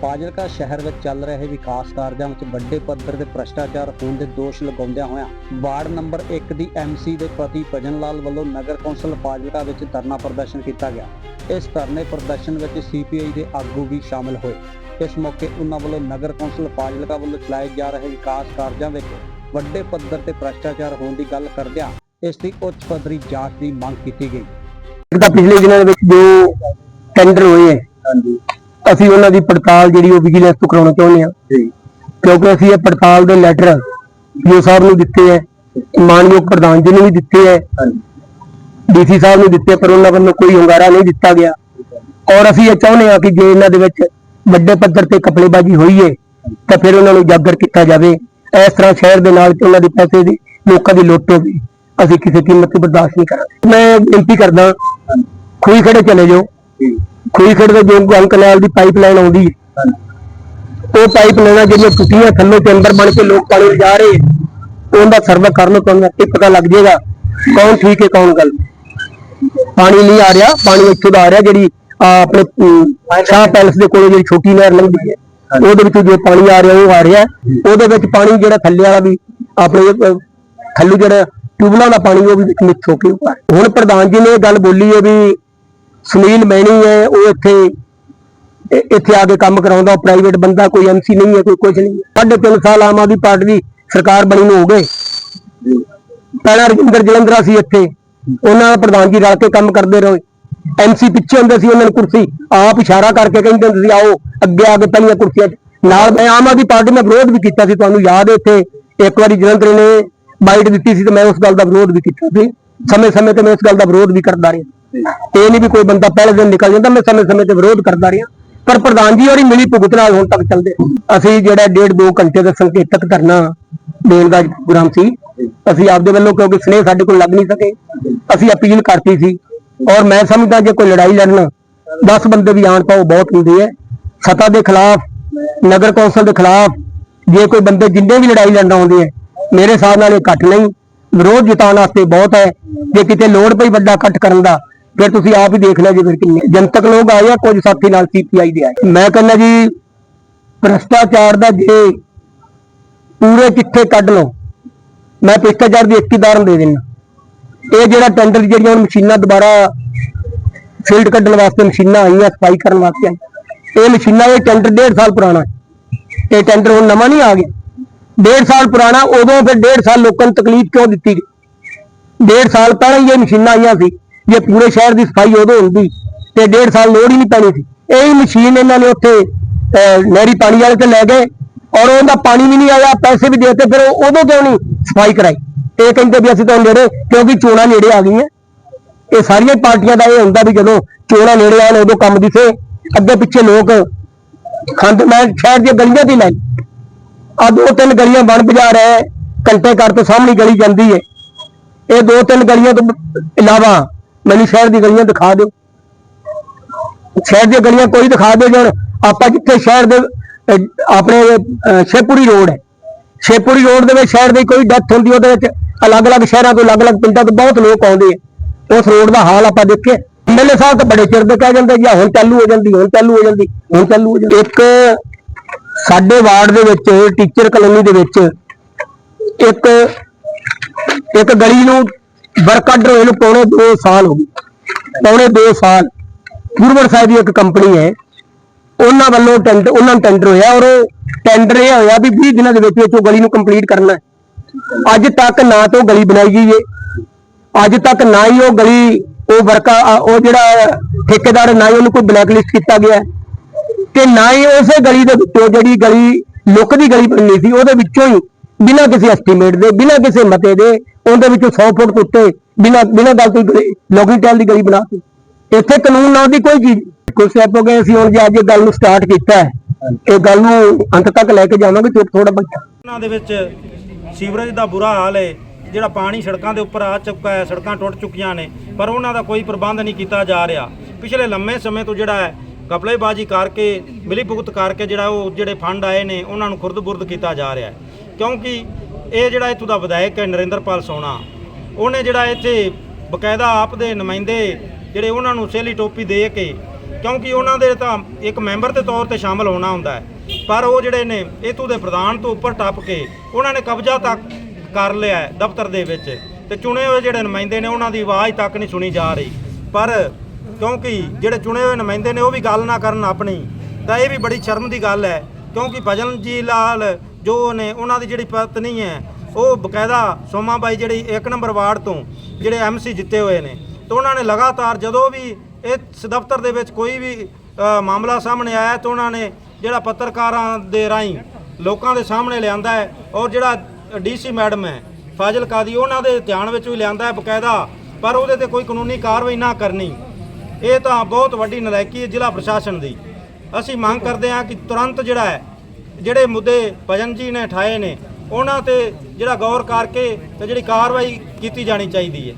ਫਾਜ਼ਿਲਕਾ ਸ਼ਹਿਰ ਵਿੱਚ ਚੱਲ ਰਹੇ ਵਿਕਾਸ ਕਾਰਜਾਂ ਵਿੱਚ ਵੱਡੇ ਪੱਧਰ ਤੇ ਭ੍ਰਸ਼ਟਾਚਾਰ ਹੋਣ ਦੇ ਦੋਸ਼ ਲਗਾਉਂਦਿਆਂ ਹੋਇਆਂ ਵਾਰਡ ਨੰਬਰ 1 ਦੀ ਐਮਸੀ ਦੇ ਪਤੀ ਭਜਨ ਲਾਲ ਵੱਲੋਂ ਨਗਰ ਕੌਂਸਲ ਫਾਜ਼ਿਲਕਾ ਵਿੱਚ ਧਰਨਾ ਪ੍ਰਦਰਸ਼ਨ ਕੀਤਾ ਗਿਆ। ਇਸ ਧਰਨੇ ਪ੍ਰਦਰਸ਼ਨ ਵਿੱਚ ਸੀਪੀਆਈ ਦੇ ਆਗੂ ਵੀ ਸ਼ਾਮਲ ਹੋਏ। ਇਸ ਮੌਕੇ ਉਹਨਾਂ ਵੱਲੋਂ ਨਗਰ ਕੌਂਸਲ ਫਾਜ਼ਿਲਕਾ ਵੱਲੋਂ ਚਲਾਏ ਜਾ ਰਹੇ ਵਿਕਾਸ ਕਾਰਜਾਂ ਵਿੱਚ ਵੱਡੇ ਪੱਧਰ ਤੇ ਭ੍ਰਸ਼ਟਾਚਾਰ ਹੋਣ ਦੀ ਗੱਲ ਕਰਦਿਆਂ ਇਸ ਦੀ ਉੱਚ ਪੱਧਰੀ ਜਾਂਚ ਦੀ ਮੰਗ ਕੀਤੀ ਗਈ। ਤਾਂ ਪਿਛਲੇ ਦਿਨਾਂ ਦੇ ਵਿੱਚ ਜੋ ਟੈਂਡਰ ਹੋਏ ਹਾਂਜੀ। ਅਸੀਂ ਉਹਨਾਂ ਦੀ ਪੜਤਾਲ ਜਿਹੜੀ ਉਹ ਵਿਜੀਲੈਂਸ ਤੋਂ ਕਰਾਉਣਾ ਚਾਹੁੰਦੇ ਜੀ। ਕਿਉਂਕਿ ਅਸੀਂ ਇਹ ਪੜਤਾਲ ਦੇ ਲੈਟਰ ਜੋ ਸਾਹਿਬ ਨੂੰ ਦਿੱਤੇ ਹੈ ਮਾਨਯੋਗ ਪ੍ਰਧਾਨ ਜੀ ਨੂੰ ਵੀ ਦਿੱਤੇ ਹਾਂਜੀ ਡੀਸੀ ਸਾਹਿਬ ਨੂੰ ਦਿੱਤੇ ਪਰ ਉਹਨਾਂ ਵੱਲੋਂ ਕੋਈ ਹੁੰਗਾਰਾ ਨਹੀਂ ਦਿੱਤਾ ਗਿਆ। ਔਰ ਅਸੀਂ ਇਹ ਚਾਹੁੰਦੇ ਹਾਂ ਕਿ ਜੇ ਇਹਨਾਂ ਦੇ ਵਿੱਚ ਵੱਡੇ ਪੱਧਰ ਤੇ ਕਪੜੇਬਾਜ਼ੀ ਹੋਈ ਹੈ ਤਾਂ ਫਿਰ ਉਹਨਾਂ ਨੂੰ ਉਜਾਗਰ ਕੀਤਾ ਜਾਵੇ। ਇਸ ਤਰ੍ਹਾਂ ਸ਼ਹਿਰ ਦੇ ਨਾਲ ਤੇ ਉਹਨਾਂ ਦੇ ਪੈਸੇ ਦੀ ਲੋਕਾਂ ਦੀ ਲੁੱਟ ਹੋ ਗਈ। ਅਸੀਂ ਕਿਸੇ ਕੀਮਤ ਤੇ ਬਰਦਾਸ਼ਤ ਨਹੀਂ ਕਰਾਂਗੇ। ਮੈਂ ਬੇਨਤੀ ਕਰਦਾ ਖੂਹੀ ਖੜੇ ਚਲੇ ਜਾਓ। ਜੀ ਖੂਹੀ ਖੜੇ ਤੋਂ ਜੋ ਦੀ ਪਾਈਪਲਾਈਨ ਆਉਂਦੀ। ਉਹ ਪਾਈਪ ਜਿਹੜੀਆਂ ਟੁੱਟੀਆਂ ਥੱਲੇ ਤੇ ਅੰਦਰ ਬਣ ਕੇ ਲੋਕ ਪਾਣੀ ਲਿਜਾ ਰਹੇ, ਉਹਦਾ ਸਰਵੇ ਕਰ ਲਓ ਤੁਹਾਨੂੰ ਆਪੇ ਪਤਾ ਲੱਗ ਜਾਏਗਾ ਕੌਣ ਠੀਕ ਹੈ, ਕੌਣ ਗਲਤ। ਪਾਣੀ ਨਹੀਂ ਆ ਰਿਹਾ, ਪਾਣੀ ਇੱਥੋਂ ਦਾ ਆ ਰਿਹਾ ਜਿਹੜੀ ਆਪਣੇ ਸ਼ਾਹ ਪੈਲਸ ਦੇ ਕੋਲ ਜਿਹੜੀ ਛੋਟੀ ਨਹਿਰ ਲੰਘਦੀ ਹੈ, ਉਹਦੇ ਵਿੱਚੋਂ ਜੋ ਪਾਣੀ ਆ ਰਿਹਾ, ਉਹ ਆ ਰਿਹਾ। ਉਹਦੇ ਵਿੱਚ ਪਾਣੀ ਜਿਹੜਾ ਥੱਲੇ ਵਾਲਾ ਵੀ, ਆਪਣੇ ਥੱਲੇ ਜਿਹੜਾ ਟਿਊਬਲਾਂ ਦਾ ਪਾਣੀ ਉਹ ਵੀ ਵਿੱਚ ਮਿਕਸ ਹੋ ਕੇ ਉੱਪਰ ਹੁਣ ਪ੍ਰਧਾਨ ਜੀ ਨੇ ਇਹ ਗੱਲ ਬੋਲੀ ਹੈ ਵੀ ਸੁਨੀਲ ਮੈਣੀ ਹੈ, ਉਹ ਇੱਥੇ ਇੱਥੇ ਆ ਕੇ ਕੰਮ ਕਰਾਉਂਦਾ, ਉਹ ਪ੍ਰਾਈਵੇਟ ਬੰਦਾ, ਕੋਈ ਐਮਸੀ ਨਹੀਂ ਹੈ, ਕੋਈ ਕੁਝ ਨਹੀਂ ਸਾਢੇ ਤਿੰਨ ਸਾਲ ਆਮ ਆਦਮੀ ਪਾਰਟੀ ਦੀ ਸਰਕਾਰ ਬਣੀ ਨੂੰ ਹੋ ਗਏ। ਪਹਿਲਾਂ ਰਜਿੰਦਰ ਜਲੰਧਰਾ ਸੀ ਇੱਥੇ। ਉਹਨਾਂ ਨਾਲ ਪ੍ਰਧਾਨ ਜੀ ਰਲ ਕੇ ਕੰਮ ਕਰਦੇ ਰਹੇ। ਐਮਸੀ ਪਿੱਛੇ ਹੁੰਦੇ ਸੀ, ਉਹਨਾਂ ਨੂੰ ਕੁਰਸੀ ਆਪ ਇਸ਼ਾਰਾ ਕਰਕੇ ਕਹਿੰਦੇ ਹੁੰਦੇ ਸੀ, ਆਓ, ਅੱਗੇ ਆ ਕੇ ਪਹਿਲੀਆਂ ਕੁਰਸੀਆਂ 'ਚ। ਨਾਲ ਮੈਂ ਆਮ ਆਦਮੀ ਪਾਰਟੀ ਨੇ ਵਿਰੋਧ ਵੀ ਕੀਤਾ ਸੀ, ਤੁਹਾਨੂੰ ਯਾਦ ਹੈ ਇੱਥੇ। ਇੱਕ ਵਾਰੀ ਜਲੰਧਰ ਨੇ ਬਾਈਟ ਦਿੱਤੀ ਸੀ ਤੇ ਮੈਂ ਉਸ ਗੱਲ ਦਾ ਵਿਰੋਧ ਵੀ ਕੀਤਾ ਸੀ। ਸਮੇਂ-ਸਮੇਂ ਤੇ ਮੈਂ ਉਸ ਗੱਲ ਦਾ ਵਿਰੋਧ ਵੀ ਕਰਦਾ ਰਿਹਾ। ਇਹ ਨਹੀਂ ਵੀ ਕੋਈ ਬੰਦਾ ਪਹਿਲੇ ਦਿਨ ਨਿਕਲ ਜਾਂਦਾ, ਮੈਂ ਸਮੇਂ-ਸਮੇਂ ਤੇ ਵਿਰੋਧ ਕਰਦਾ ਰਿਹਾ। ਪਰ ਪ੍ਰਧਾਨ ਜੀ ਹੋਰੀ ਮਿਲੀ ਭੁਗਤ ਨਾਲ ਹੁਣ ਤੱਕ ਚੱਲਦੇ। ਅਸੀਂ ਜਿਹੜਾ ਡੇਢ ਦੋ ਘੰਟੇ ਦਾ ਸੰਕੇਤਕ ਧਰਨਾ ਦੇਣ ਦਾ ਪ੍ਰੋਗਰਾਮ ਸੀ, ਅਸੀਂ ਆਪਦੇ ਵੱਲੋਂ ਕਿਉਂਕਿ ਸਨੇਹ ਸਾਡੇ ਕੋਲ ਲੱਗ ਨਹੀਂ ਸਕੇ, ਅਸੀਂ ਅਪੀਲ ਕਰਤੀ ਸੀ। ਔਰ ਮੈਂ ਸਮਝਦਾ ਜੇ ਕੋਈ ਲੜਾਈ ਲੜਨ 10 ਬੰਦੇ ਵੀ ਆਣ ਪਾਓ ਬਹੁਤ ਹੁੰਦੇ ਹੈ ਸੱਤਾ ਦੇ ਖਿਲਾਫ, ਨਗਰ ਕੌਂਸਲ ਦੇ ਖਿਲਾਫ ਜੇ ਕੋਈ ਬੰਦੇ ਜਿੰਨੇ ਵੀ ਲੜਾਈ ਲੜਨ ਆਉਂਦੇ ਹੈ ਮੇਰੇ ਹਿਸਾਬ ਨਾਲ ਇਹ ਘੱਟ ਨਹੀਂ। ਵਿਰੋਧ ਜਿਤਾਉਣ ਵਾਸਤੇ ਬਹੁਤ ਹੈ ਜੇ ਕਿਤੇ ਲੋੜ ਪਈ ਵੱਡਾ ਇਕੱਠ ਕਰਨ ਦਾ ਫਿਰ ਤੁਸੀਂ ਆਪ ਹੀ ਦੇਖ ਲਿਆ ਜੀ ਫਿਰ ਕਿੰਨੇ ਜਨਤਕ ਲੋਕ ਆਏ ਆ, ਕੁਝ ਸਾਥੀ ਨਾਲ ਸੀਪੀਆਈ ਦੇ ਆਏ। ਮੈਂ ਕਹਿੰਦਾ ਜੀ, ਭ੍ਰਸ਼ਟਾਚਾਰ ਦਾ ਜੇ ਪੂਰੇ ਚਿੱਠੇ ਕੱਢ ਲਓ, ਮੈਂ ਭ੍ਰਿਸ਼ਟਾਚਾਰ ਦੀ ਇੱਕ ਹੀ ਉਦਾਹਰਨ ਦੇ ਦਿੰਦਾ। ਇਹ ਜਿਹੜਾ ਟੈਂਡਰ ਜਿਹੜੀਆਂ ਹੁਣ ਮਸ਼ੀਨਾਂ ਦੁਬਾਰਾ ਫੀਲਡ ਕੱਢਣ ਵਾਸਤੇ ਮਸ਼ੀਨਾਂ ਆਈਆਂ, ਸਫ਼ਾਈ ਕਰਨ ਵਾਸਤੇ ਇਹ ਮਸ਼ੀਨਾਂ ਇਹ ਟੈਂਡਰ ਡੇਢ ਸਾਲ ਪੁਰਾਣਾ ਇਹ ਟੈਂਡਰ ਹੁਣ ਨਵਾਂ ਨਹੀਂ ਆ ਗਿਆ। ਡੇਢ ਸਾਲ ਪੁਰਾਣਾ, ਉਦੋਂ ਫਿਰ ਡੇਢ ਸਾਲ ਲੋਕਾਂ ਨੂੰ ਤਕਲੀਫ ਕਿਉਂ ਦਿੱਤੀ ਗਈ? ਡੇਢ ਸਾਲ ਪਹਿਲਾਂ ਹੀ ਇਹ ਮਸ਼ੀਨਾਂ ਆਈਆਂ ਸੀ। ਜੇ ਪੂਰੇ ਸ਼ਹਿਰ ਦੀ ਸਫ਼ਾਈ ਉਦੋਂ ਹੁੰਦੀ ਤੇ ਡੇਢ ਸਾਲ ਲੋੜ ਹੀ ਨਹੀਂ ਪੈਣੀ ਸੀ। ਇਹ ਹੀ ਮਸ਼ੀਨ ਇਹਨਾਂ ਨੇ ਉੱਥੇ ਨਹਿਰੀ ਪਾਣੀ ਵਾਲੇ ਤੇ ਲੈ ਗਏ ਔਰ ਉਹਦਾ ਪਾਣੀ ਵੀ ਨਹੀਂ ਆਇਆ, ਪੈਸੇ ਵੀ ਦੇਤੇ, ਫਿਰ ਉਹ- ਉਦੋਂ ਕਿਉਂ ਨਹੀਂ ਸਫ਼ਾਈ ਕਰਾਈ? ਇਹ ਕਹਿੰਦੇ ਵੀ ਅਸੀਂ ਤਾਂ ਨੇੜੇ, ਕਿਉਂਕਿ ਚੋਣਾਂ ਨੇੜੇ ਆ ਗਈਆਂ। ਇਹ ਸਾਰੀਆਂ ਪਾਰਟੀਆਂ ਦਾ ਇਹ ਹੁੰਦਾ ਵੀ ਜਦੋਂ ਚੋਣਾਂ ਨੇੜੇ ਆਣ ਉਦੋਂ ਕੰਮ ਦਿਸੇ ਅੱਗੇ ਪਿੱਛੇ ਲੋਕ ਖੰਡ ਮੈਂ ਸ਼ਹਿਰ ਦੀਆਂ ਗਲੀਆਂ ਦੀ ਲੈ ਆ ਦੋ ਤਿੰਨ ਗਲੀਆਂ ਬਣ ਬਜਾ ਰਹੇ ਘੰਟੇ ਘਰ ਤੋਂ ਸਾਹਮਣੇ ਗਲੀ ਜਾਂਦੀ ਹੈ। ਇਹ ਦੋ ਤਿੰਨ ਗਲੀਆਂ ਤੋਂ ਇਲਾਵਾ ਮੈਨੂੰ ਸ਼ਹਿਰ ਦੀ ਗਲੀਆਂ ਦਿਖਾ ਦਿਓ। ਸ਼ਹਿਰ ਦੀਆਂ ਗਲੀਆਂ ਕੋਈ ਦਿਖਾ ਦੇ ਜਾਣ। ਆਪਾਂ ਜਿੱਥੇ ਸ਼ਹਿਰ ਦੇ ਆਪਣੇ ਅਹ, ਸ਼ੇਪੂਰੀ ਰੋਡ ਹੈ। ਸ਼ੇਪੂਰੀ ਰੋਡ ਦੇ ਵਿੱਚ ਸ਼ਹਿਰ ਦੀ ਕੋਈ ਡੈਥ ਹੁੰਦੀ ਉਹਦੇ ਵਿੱਚ ਅਲੱਗ-ਅਲੱਗ ਸ਼ਹਿਰਾਂ ਤੋਂ ਅਲੱਗ-ਅਲੱਗ ਪਿੰਡਾਂ ਤੋਂ ਬਹੁਤ ਲੋਕ ਆਉਂਦੇ ਆ। ਉਸ ਰੋਡ ਦਾ ਹਾਲ ਆਪਾਂ ਦੇਖੇ ਐਮਐਲਏ ਸਾਹਿਬ ਤਾਂ ਬੜੇ ਚਿਰ ਦੇ ਕਹਿ ਜਾਂਦੇ ਜੀ ਆਹ ਹੁਣ ਚਾਲੂ ਹੋ ਜਾਂਦੀ ਹੁਣ ਚਾਲੂ ਹੋ ਜਾਂਦੀ ਹੁਣ ਚਾਲੂ ਹੋ ਜਾਂਦੀ। ਇੱਕ ਸਾਡੇ ਵਾਰਡ ਦੇ ਵਿੱਚ ਟੀਚਰ ਕਲੋਨੀ ਦੇ ਵਿੱਚ ਇੱਕ ਇੱਕ ਗਲੀ ਨੂੰ ਵਰਕਡ ਹੋਏ ਨੂੰ, ਪੌਣੇ 2 ਸਾਲ ਹੋ ਗਏ। ਪੌਣੇ 2 ਸਾਲ। ਗੁਰਵਰ ਸਾਹਿਬ ਦੀ ਇੱਕ ਕੰਪਨੀ ਹੈ। ਉਹਨਾਂ ਵੱਲੋਂ ਟੈਂਡਰ ਉਹਨਾਂ ਨੂੰ ਟੈਂਡਰ ਹੋਇਆ ਔਰ ਉਹ ਟੈਂਡਰ ਇਹ ਹੋਇਆ ਵੀ 20 ਦਿਨਾਂ ਦੇ ਵਿੱਚ ਵਿੱਚ ਉਹ ਗਲੀ ਨੂੰ ਕੰਪਲੀਟ ਕਰਨਾ ਹੈ। ਅੱਜ ਤੱਕ ਨਾ ਤਾਂ ਉਹ ਗਲੀ ਬਣਾਈ ਗਈ ਏ। ਅੱਜ ਤੱਕ ਨਾ ਹੀ ਉਹ ਗਲੀ, ਉਹ ਵਰਕਾ ਉਹ ਜਿਹੜਾ ਠੇਕੇਦਾਰ ਨਾ ਹੀ ਉਹਨੂੰ ਕੋਈ ਬਲੈਕਲਿਸਟ ਕੀਤਾ ਗਿਆ ਤੇ ਨਾ ਹੀ ਉਸੇ ਗਲੀ ਦੇ ਵਿੱਚੋਂ ਜਿਹੜੀ ਗਲੀ, ਲੁੱਕ ਦੀ ਗਲੀ ਬਣਨੀ ਸੀ, ਉਹਦੇ ਵਿੱਚੋਂ ਹੀ ਬਿਨਾਂ ਕਿਸੇ ਐਸਟੀਮੇਟ ਦੇ, ਬਿਨਾਂ ਕਿਸੇ ਮਤੇ ਦੇ ਉਹਦੇ ਵਿੱਚੋਂ 100 ਫੁੱਟ ਤੋਂ ਉੱਤੇ ਬਿਨਾਂ ਬਿਨਾਂ ਗੱਲ ਤੋਂ ਲੋਗਿੰਗ ਟੈਲ ਦੀ ਗਲੀ ਬਣਾਤੀ ਇੱਥੇ ਕਾਨੂੰਨ ਨਾਂ ਦੀ ਕੋਈ ਚੀਜ਼ ਕੁਝ ਸਟੈਪ ਹੋ ਗਏ ਅਸੀਂ ਹੁਣ ਜੇ ਅੱਜ ਇਹ ਗੱਲ ਨੂੰ ਸਟਾਰਟ ਕੀਤਾ ਹੈ ਇਹ ਗੱਲ ਨੂੰ ਅੰਤ ਤੱਕ ਲੈ ਕੇ ਜਾਵਾਂਗੇ ਤੇ ਥੋੜਾ ਬੱਚਾ ਉਹਨਾਂ ਦੇ ਵਿੱਚ ਸੀਵਰੇਜ ਦਾ ਬੁਰਾ ਹਾਲ ਹੈ ਜਿਹੜਾ ਪਾਣੀ ਸੜਕਾਂ ਦੇ ਉੱਪਰ ਆ ਚੁੱਕਾ ਹੈ ਸੜਕਾਂ ਟੁੱਟ ਚੁੱਕੀਆਂ ਨੇ ਪਰ ਉਹਨਾਂ ਦਾ ਕੋਈ ਪ੍ਰਬੰਧ ਨਹੀਂ ਕੀਤਾ ਜਾ ਰਿਹਾ। ਪਿਛਲੇ ਲੰਮੇ ਸਮੇਂ ਤੋਂ ਜਿਹੜਾ ਹੈ ਕਪਲੇਬਾਜ਼ੀ ਕਰਕੇ ਮਿਲੀ ਭੁਗਤ ਕਰਕੇ ਜਿਹੜਾ ਉਹ ਜਿਹੜੇ ਫੰਡ ਆਏ ਨੇ ਉਹਨਾਂ ਨੂੰ ਖੁਰਦ-ਬੁਰਦ ਕੀਤਾ ਜਾ ਰਿਹਾ ਹੈ। ਕਿਉਂਕਿ ਇਹ ਜਿਹੜਾ ਇੱਥੋਂ ਦਾ ਵਿਧਾਇਕ ਹੈ ਨਰਿੰਦਰਪਾਲ ਸੋਣਾ, ਉਹਨੇ ਜਿਹੜਾ ਇੱਥੇ ਬਕਾਇਦਾ ਆਪ ਦੇ ਨੁਮਾਇੰਦੇ ਜਿਹੜੇ ਉਹਨਾਂ ਨੂੰ ਸੇਲੀ ਟੋਪੀ ਦੇ ਕੇ, ਕਿਉਂਕਿ ਉਹਨਾਂ ਦੇ ਤਾਂ ਇੱਕ ਮੈਂਬਰ ਦੇ ਤੌਰ ਤੇ ਸ਼ਾਮਲ ਹੋਣਾ ਹੁੰਦਾ ਹੈ, ਪਰ ਉਹ ਜਿਹੜੇ ਨੇ ਇਤੂ ਦੇ ਪ੍ਰਧਾਨ ਤੋਂ ਉੱਪਰ ਟੱਪ ਕੇ ਉਹਨਾਂ ਨੇ ਕਬਜ਼ਾ ਤੱਕ ਕਰ ਲਿਆ ਦਫ਼ਤਰ ਦੇ ਵਿੱਚ ਤੇ ਚੁਣੇ ਹੋਏ ਜਿਹੜੇ ਨੁਮਾਇੰਦੇ ਨੇ ਉਹਨਾਂ ਦੀ ਆਵਾਜ਼ ਤੱਕ ਨਹੀਂ ਸੁਣੀ ਜਾ ਰਹੀ। ਪਰ ਕਿਉਂਕਿ ਜਿਹੜੇ ਚੁਣੇ ਹੋਏ ਨੁਮਾਇੰਦੇ ਨੇ ਉਹ ਵੀ ਗੱਲ ਨਾ ਕਰਨ ਆਪਣੀ, ਤਾਂ ਇਹ ਵੀ ਬੜੀ ਸ਼ਰਮ ਦੀ ਗੱਲ ਹੈ, ਕਿਉਂਕਿ ਭਜਨ ਜੀ ਲਾਲ ਜੋ ਨੇ ਉਹਨਾਂ ਦੀ ਜਿਹੜੀ ਪਤਨੀ ਹੈ, ਉਹ ਬਕਾਇਦਾ ਸੋਮਾ ਬਾਈ ਜਿਹੜੀ ਇੱਕ ਨੰਬਰ ਵਾਰਡ ਤੋਂ ਜਿਹੜੇ ਐਮਸੀ ਜਿੱਤੇ ਹੋਏ ਨੇ। ਤੇ ਉਹਨਾਂ ਨੇ ਲਗਾਤਾਰ ਜਦੋਂ ਵੀ ਇਸ ਦਫ਼ਤਰ ਦੇ ਵਿੱਚ ਕੋਈ ਵੀ ਮਾਮਲਾ ਸਾਹਮਣੇ ਆਇਆ ਤਾਂ ਉਹਨਾਂ ਨੇ ਜਿਹੜਾ ਪੱਤਰਕਾਰਾਂ ਦੇ ਰਾਹੀਂ ਲੋਕਾਂ ਦੇ ਸਾਹਮਣੇ ਲਿਆਂਦਾ ਹੈ ਔਰ ਜਿਹੜਾ ਡੀਸੀ ਮੈਡਮ ਹੈ ਫਾਜ਼ਿਲਕਾ ਦੀ ਉਹਨਾਂ ਦੇ ਧਿਆਨ ਵਿੱਚ ਵੀ ਲਿਆਂਦਾ ਹੈ ਬਕਾਇਦਾ, ਪਰ ਉਹਦੇ ਤੇ ਕੋਈ ਕਾਨੂੰਨੀ ਕਾਰਵਾਈ ਨਾ ਕਰਨੀ। ਇਹ ਤਾਂ ਬਹੁਤ ਵੱਡੀ ਨਲਾਇਕੀ ਹੈ ਜ਼ਿਲ੍ਹਾ ਪ੍ਰਸ਼ਾਸਨ ਦੀ। ਅਸੀਂ ਮੰਗ ਕਰਦੇ ਹਾਂ ਕਿ ਤੁਰੰਤ ਜਿਹੜਾ ਹੈ ਜਿਹੜੇ ਮੁੱਦੇ ਭਜਨ ਜੀ ਨੇ ਠਾਏ ਨੇ, ਉਹਨਾਂ ਤੇ ਜਿਹੜਾ ਗੌਰ ਕਰਕੇ ਤੇ ਜਿਹੜੀ ਕਾਰਵਾਈ ਕੀਤੀ ਜਾਣੀ ਚਾਹੀਦੀ ਹੈ।